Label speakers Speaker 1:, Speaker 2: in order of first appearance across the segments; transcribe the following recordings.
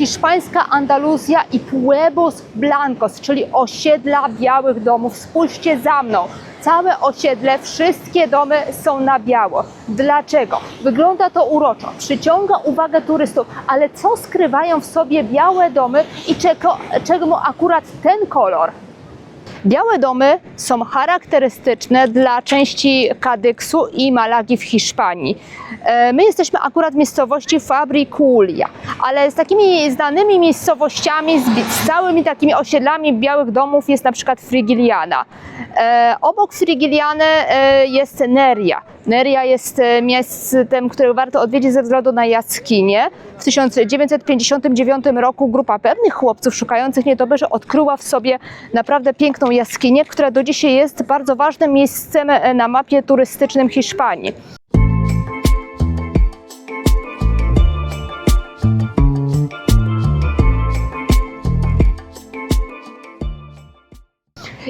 Speaker 1: hiszpańska Andaluzja i Pueblos Blancos, czyli osiedla białych domów. Spójrzcie za mną. Całe osiedle, wszystkie domy są na biało. Dlaczego? Wygląda to uroczo, przyciąga uwagę turystów, ale co skrywają w sobie białe domy i czego, czemu akurat ten kolor? Białe domy są charakterystyczne dla części Kadyksu i Malagi w Hiszpanii. E, My jesteśmy akurat w miejscowości Fabriculia, ale z takimi znanymi miejscowościami, z, całymi takimi osiedlami białych domów jest na przykład Frigiliana. E, Obok Frigiliany e, jest Neria. Neria jest e, miejscem, które warto odwiedzić ze względu na jaskinie. W 1959 roku grupa pewnych chłopców szukających nietoperzy odkryła w sobie naprawdę piękną jaskinię, która do dzisiaj jest bardzo ważnym miejscem e, na mapie turystycznym Hiszpanii.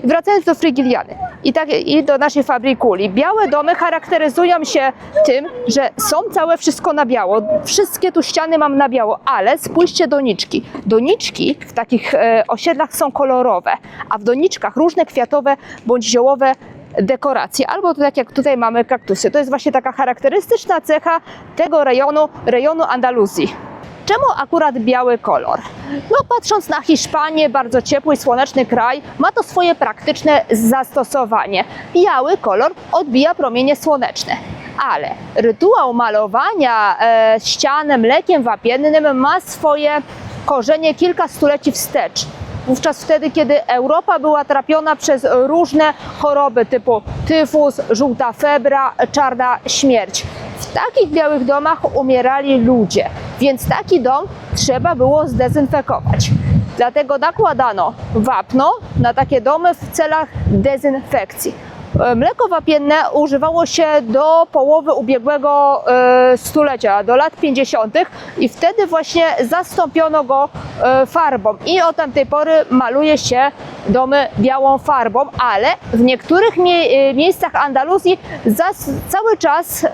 Speaker 1: Wracając do Frigiliany i, tak, i do naszej fabrykuli. Białe domy charakteryzują się tym, że są całe wszystko na biało. Wszystkie tu ściany mam na biało, ale spójrzcie doniczki. Doniczki w takich e, osiedlach są kolorowe, a w doniczkach różne kwiatowe bądź ziołowe dekoracje, albo tak jak tutaj mamy kaktusy. To jest właśnie taka charakterystyczna cecha tego rejonu, rejonu Andaluzji. Czemu akurat biały kolor? No patrząc na Hiszpanię, bardzo ciepły i słoneczny kraj, ma to swoje praktyczne zastosowanie. Biały kolor odbija promienie słoneczne. Ale rytuał malowania e, ścian mlekiem wapiennym ma swoje korzenie kilka stuleci wstecz. Wówczas wtedy, kiedy Europa była trapiona przez różne choroby typu tyfus, żółta febra, czarna śmierć. W takich białych domach umierali ludzie, więc taki dom trzeba było zdezynfekować. Dlatego nakładano wapno na takie domy w celach dezynfekcji. E, Mleko wapienne używało się do połowy ubiegłego e, stulecia, do lat 50. i wtedy właśnie zastąpiono go e, farbą i od tamtej pory maluje się domy białą farbą, ale w niektórych mie- miejscach Andaluzji cały czas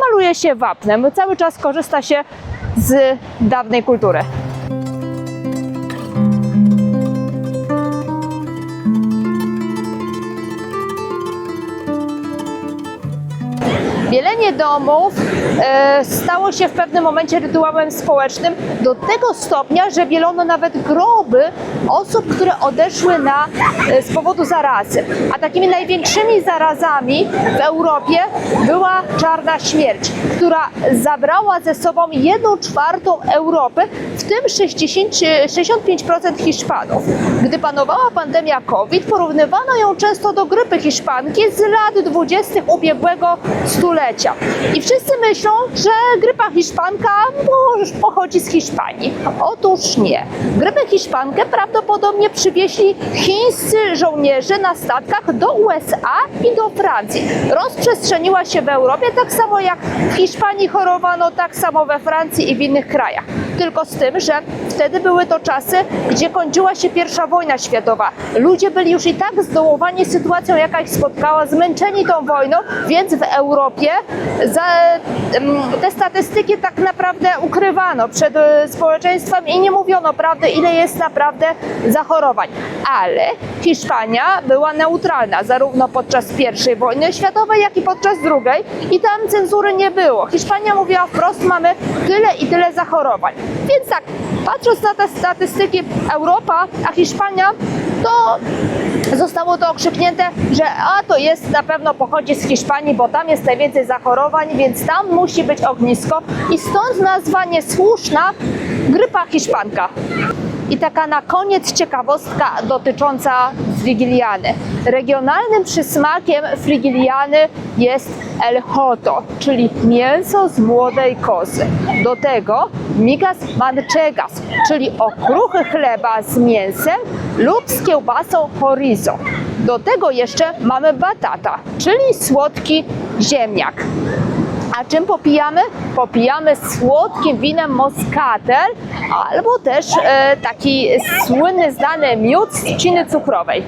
Speaker 1: maluje się wapnem, cały czas korzysta się z dawnej kultury. Bielenie domów e, stało się w pewnym momencie rytuałem społecznym do tego stopnia, że bielono nawet groby osób, które odeszły na, e, z powodu zarazy. A takimi największymi zarazami w Europie była czarna śmierć, która zabrała ze sobą jedną czwartą Europy, w tym 60, 65% Hiszpanów. Gdy panowała pandemia COVID, porównywano ją często do grypy hiszpanki z lat 20. ubiegłego stulecia. I wszyscy myślą, że grypa hiszpanka po- pochodzi z Hiszpanii. Otóż nie. Grypę hiszpankę prawdopodobnie przywieźli chińscy żołnierze na statkach do USA i do Francji. Rozprzestrzeniła się w Europie tak samo jak w Hiszpanii chorowano, tak samo we Francji i w innych krajach. Tylko z tym, że wtedy były to czasy, gdzie kończyła się pierwsza wojna światowa. Ludzie byli już i tak zdołowani sytuacją, jaka ich spotkała, zmęczeni tą wojną, więc w Europie za, te statystyki tak naprawdę ukrywano przed e, społeczeństwem i nie mówiono prawdy, ile jest naprawdę zachorowań. Ale Hiszpania była neutralna zarówno podczas I wojny światowej, jak i podczas II i tam cenzury nie było. Hiszpania mówiła wprost, mamy tyle i tyle zachorowań. Więc tak, patrząc na te statystyki Europa, a Hiszpania, to zostało to okrzyknięte, że a to jest na pewno pochodzi z Hiszpanii, bo tam jest najwięcej zachorowań, więc tam musi być ognisko i stąd nazwa niesłuszna grypa hiszpanka. I taka na koniec ciekawostka dotycząca Frigiliany. Regionalnym przysmakiem Frigiliany jest el joto, czyli mięso z młodej kozy. Do tego migas manchegas, czyli okruchy chleba z mięsem lub z kiełbasą chorizo. Do tego jeszcze mamy batata, czyli słodki ziemniak. A czym popijamy? Popijamy słodkim winem Moscatel albo też e, taki słynny, znany miód z trzciny cukrowej.